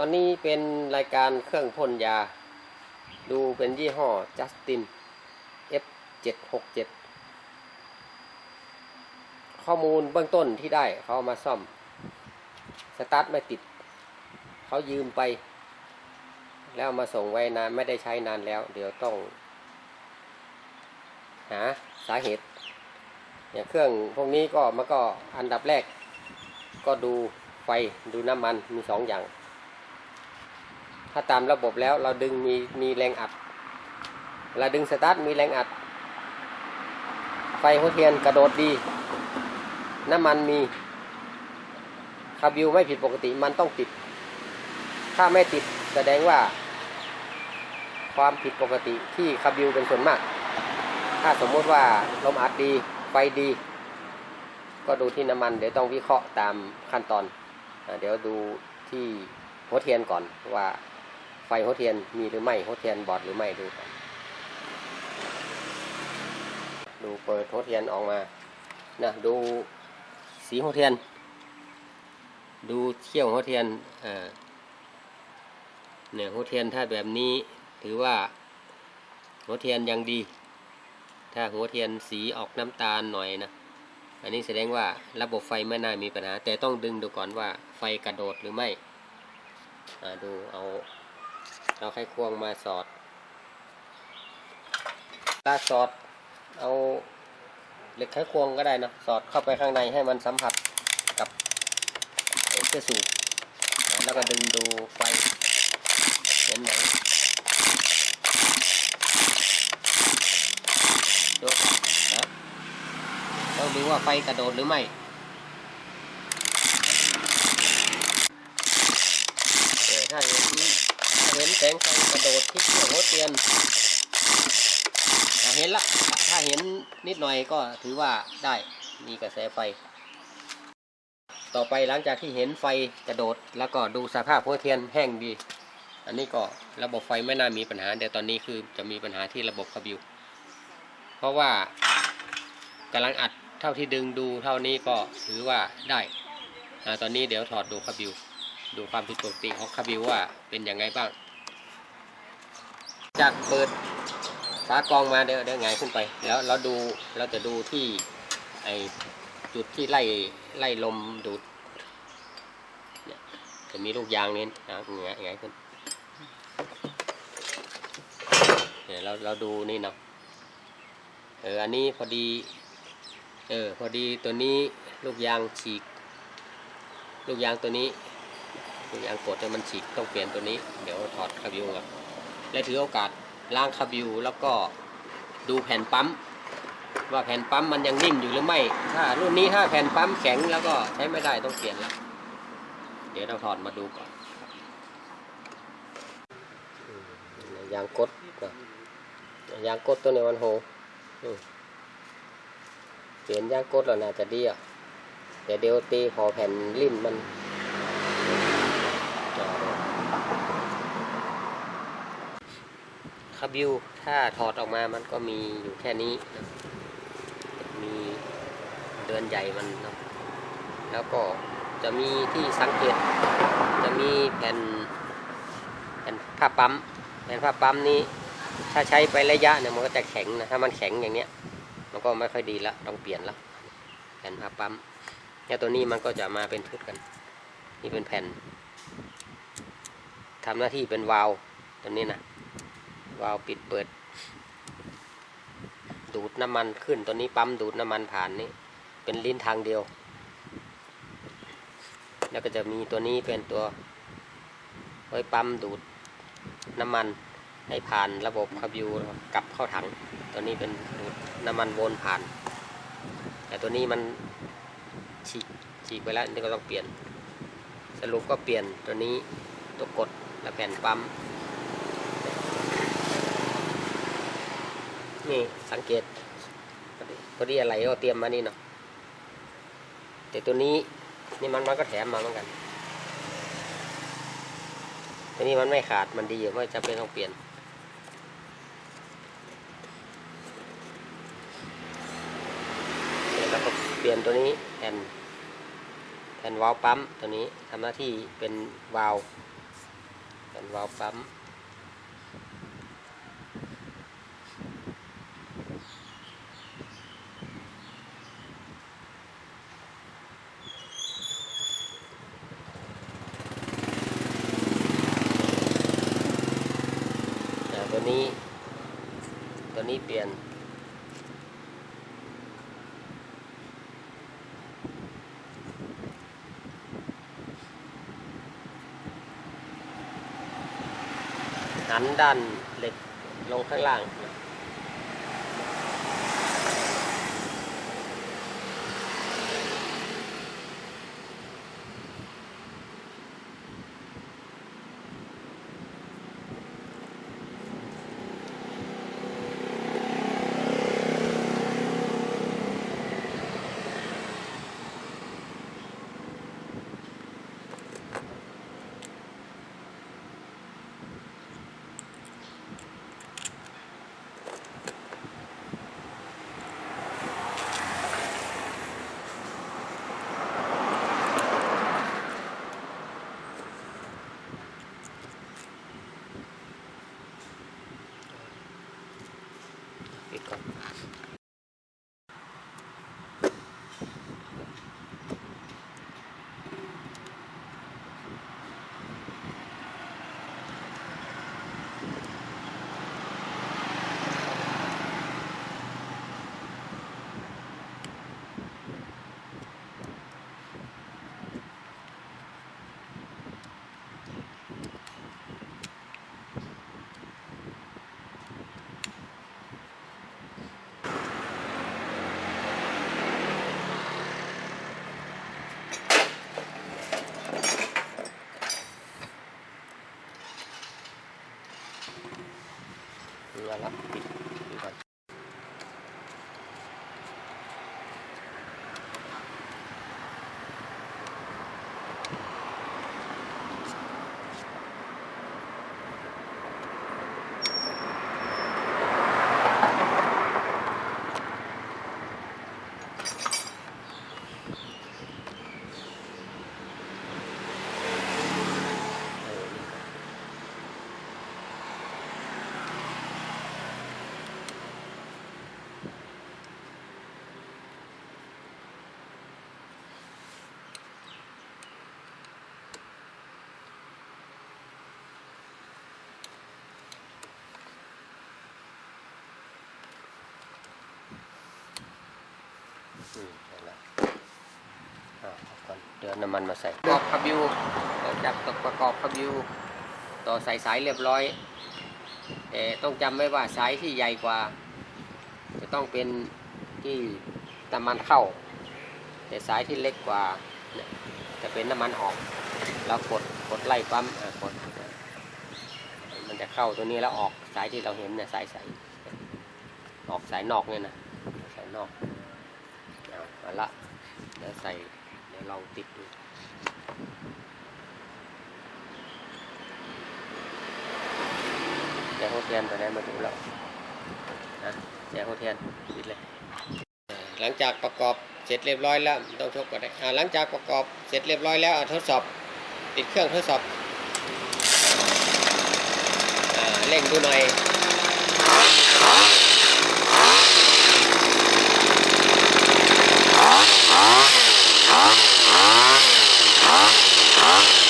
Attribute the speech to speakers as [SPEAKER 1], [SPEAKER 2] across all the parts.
[SPEAKER 1] ตอนนี้เป็นรายการเครื่องพ่นยา ดูเป็นยี่ห้อ Justin F767 ข้อมูลเบื้องต้นที่ได้เขาเอามาซ่อม สตาร์ทไม่ติด เขายืมไป แล้วเอามาส่งไว้นานไม่ได้ใช้นานแล้ว เดี๋ยวต้อง หาสาเหตุเนี่ยเครื่องพวกนี้ก็มันก็อันดับแรก ก็ดูไฟดูน้ำมันมีสองอย่าง ถ้าตามระบบแล้วเราดึงมีมีแรงอัดเวลาดึงสตาร์ทมีแรงอัด ไฟหัวเทียนกระโดดดี น้ำมันมีคาบิวไม่ผิดปกติมันต้องติด ถ้าไม่ติดแสดงว่า ความผิดปกติที่คาบิวเป็นส่วนมาก ถ้าสมมติว่าลมอัดดี ไฟดี ก็ดูที่น้ำมัน เดี๋ยวต้องวิเคราะห์ตามขั้นตอน เดี๋ยวดูที่หัวเทียนก่อนว่า ไฟหัวเทียนมีหรือไม่หัวเทียนบอดหรือไม่ดูก่อนดูเปิดหัวเทียนออกมานะดูสีหัวเทียน ดูเที่ยวหัวเทียนอ่าเนี่ยหัวเทียนถ้าแบบนี้ถือว่าหัวเทียนยังดี ถ้าหัวเทียนสีออกน้ำตาลหน่อยนะอันนี้แสดงว่าระบบไฟไม่น่ามีปัญหา แต่ต้องดึงดูก่อนว่าไฟกระโดดหรือไม่อ่าดูเอา เราไขควงมาสอดถ้าสอดเอาเหล็กไขควงก็ได้นะสอดเข้าไปข้างในให้มันสัมผัสกับไอ้เสื้อสูบแล้วก็ดึงดูไฟเห็นไหมดูนะต้องดูว่าไฟกระโดดหรือไม่เออถ้าเห็นถ้ เห็นแสงไฟกระโดดที่หัวเตียนเห็นละ ถ้าเห็นนิดหน่อยก็ถือว่าได้มีกระแสไฟ ต่อไปหลังจากที่เห็นไฟกระโดด แล้วก็ดูสภาพหัวเทียนแห้งดี อันนี้ก็ระบบไฟไม่น่ามีปัญหา แต่ตอนนี้คือจะมีปัญหาที่ระบบคาบิว เพราะว่ากำลังอัดเท่าที่ดึงดูเท่านี้ก็ถือว่าได้อตอนนี้เดี๋ยวถอดดูคาบิว ดูความผิดปกติของคาบิวว่าเป็นยังไงบ้าง จากเปิดฝากรองมาเดี๋ยวเดี๋ยวไงขึ้นไป แล้วเราดูเราจะดูที่ไอจุดที่ไล่ไล่ลมดูดจะมีลูกยางนี้นะไงายไงขึ้นเนี่ยวเราเราดูนี่เนาะเอออันนี้พอดี เออพอดีตัวนี้ลูกยางฉีก ลูกยางตัวนี้ ลูกยางกดแต่มันฉีกต้องเปลี่ยนตัวนี้ เดี๋ยวถอดคาบิวก่อน และถือโอกาสล้างคาบิวแล้วก็ดูแผ่นปั๊ม ว่าแผ่นปั๊มมันยังนิ่มอยู่หรือไม่ ถ้ารุ่นนี้ถ้าแผ่นปั๊มแข็งแล้วก็ใช้ไม่ได้ต้องเปลี่ยนแล้ว เดี๋ยวเราถอดมาดูก่อนยางกดก่อนยางกดตัวในี้มันโหเปลี่ยนยางกดแล้วน่าจะดีอะเดี๋ยวเดี๋ยวตีพอแผ่นลิ่มมัน คาบิวถ้าถอดออกมามันก็มีอยู่แค่นี้นะมีเดือนใหญ่มันนะแล้วก็จะมีที่สังเกต จะมีแผ่นแผ่นผ้าปั๊มแผ่นผ้าปั๊มนี้ ถ้าใช้ไประยะเนี่ยมันก็จะแข็งนะถ้ามันแข็งอย่างเนี้ย มันก็ไม่ค่อยดีละต้องเปลี่ยนละแผ่นผ้าปั๊มเนี่ยตัวนี้มันก็จะมาเป็นชุดกันนี่เป็นแผ่นทำหน้าที่เป็นวาล์วตัวนี้นะ วาล์วปิดเปิด ดูดน้ำมันขึ้นตัวนี้ปั๊มดูดน้ำมันผ่านนี่เป็นลิ้นทางเดียว แล้วก็จะมีตัวนี้เป็นตัวไว้ปั๊มดูดน้ำมันให้ผ่านระบบคาบิวกลับเข้าถัง ตัวนี้เป็นดูดน้ำมันวนผ่าน แต่ตัวนี้มันฉีกฉีกไปแล้วนี่ก็ต้องเปลี่ยน สรุปก็เปลี่ยนตัวนี้ตัวกดและแผ่นปั๊ม นี่สังเกตพอดีอะไรก็เตรียมมานี่เนาะแต่ตัวนี้นี่มันมันก็แถมมาเหมือนกันตัวนี้มันไม่ขาดมันดีอยู่ไม่จำเป็นต้องเปลี่ยนแล้วก็เปลี่ยนตัวนี้แผ่นแผ่นวาล์วปั๊มตัวนี้ทำหน้าที่เป็นวาล์วเป็นวาล์วปั๊ม นี้ ตัวนี้เปลี่ยน หันด้านเหล็กลงข้างล่าง ดูแล้วละปิดปิดก่อนเออนี่ก่อน อืมเอาละอ่าเอาก่อนเดี๋ยวน้ำมันมาใส่ประกอบคับยูจับตกประกอบคับยูต่อใส่สายเรียบร้อย แต่ต้องจำไว้ว่าสายที่ใหญ่กว่า จะต้องเป็นที่น้ำมันเข้า แต่สายที่เล็กกว่าเนี่ยจะเป็นน้ำมันออกเรากดกดไล่ปั๊มอะกดมันจะเข้าตัวนี้แล้วออกสายที่เราเห็นเนี่ยสายใสออกสายนอกเนี่ยนะสายนอก เอาเอาละเดี๋ยวใส่เดี๋ยวลองติดดูแจกโคเทียนตัวนี้มาดูแล้วนะแจกโคเทียนปิดเลยหลังจากประกอบเสร็จเรียบร้อยแล้วต้องชกก็ได้หลังจากประกอบเสร็จเรียบร้อยแล้วทดสอบติดเครื่องทดสอบเร่งดูหน่อย Ah, ah, ah, ah, ah.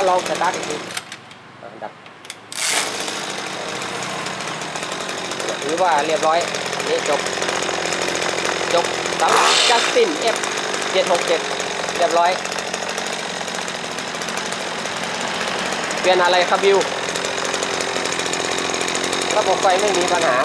[SPEAKER 1] แล้วลองสตาร์ทอีกทีอ่าดับถือว่าเรียบร้อยอันนี้จบยกเสาจัสติน F 767เรียบร้อย เปลี่ยนอะไรครับบิว ระบบไฟไม่มีปัญหา